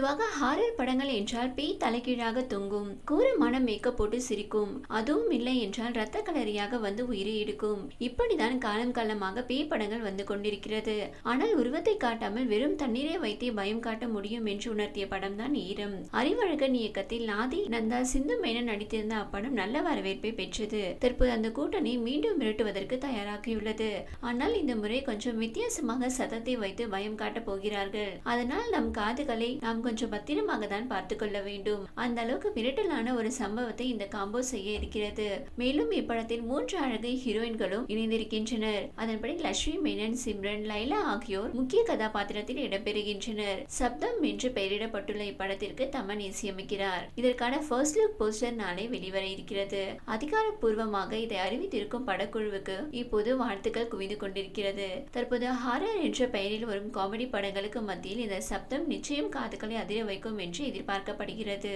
பொதுவாக ஹாரர் படங்கள் என்றால் பேய் தலைகீழாக தொங்கும் கூரமான மேக்கப் போட்டு சிரிக்கும். அதுவும் இல்லை என்றால் ரத்த கலரியாக வந்து உயிரை எடுக்கும். இப்படிதான் காலம் காலமாக பேய் படங்கள் வந்து கொண்டிருக்கிறது. ஆனால் உருவத்தை காட்டாமல் வெறும் தண்ணீரை வைத்தே பயம் காட்ட முடியும் என்று உணர்த்திய படம் தான் ஈரம். அறிவழகன் இயக்கத்தில் நாதி நந்தா சிந்து மேனன் நடித்திருந்த அப்படம் நல்ல வரவேற்பை பெற்றது. தற்போது அந்த கூட்டணி மீண்டும் மிரட்டுவதற்கு தயாராகியுள்ளது. ஆனால் இந்த முறை கொஞ்சம் வித்தியாசமாக சதத்தை வைத்து பயம் காட்டப் போகிறார்கள். அதனால் நம் காதுகளை நாம் கொஞ்சம் பத்திரமாக தான் பார்த்து கொள்ள வேண்டும். அந்த அளவுக்கு மிரட்டலான ஒரு சம்பவத்தை இந்த காம்போ செய்ய இருக்கிறது. மேலும் இப்படத்தில் மூன்று அழகை ஹீரோயின்களும் இணைந்திருக்கின்றனர். அதன்படி லட்சுமி மேனன் சிம்ரன் லைலா ஆகியோர் முக்கிய கதாபாத்திரத்தில் இடம்பெறுகின்றனர். சப்தம் என்று பெயரிடப்பட்டுள்ள இப்படத்திற்கு தமன் இசையமைக்கிறார். இதற்கான ஃபர்ஸ்ட் லுக் போஸ்டர் நாளை வெளிவர இருக்கிறது. அதிகாரப்பூர்வமாக இதை அறிவித்திருக்கும் படக்குழுவுக்கு இப்போது வாழ்த்துக்கள் குவிந்து கொண்டிருக்கிறது. தற்போது ஹாரர் என்ற பெயரில் வரும் காமெடி படங்களுக்கு மத்தியில் இந்த சப்தம் நிச்சயம் காதுகளை அதிர வைக்கும் என்று எதிர்பார்க்கப்படுகிறது.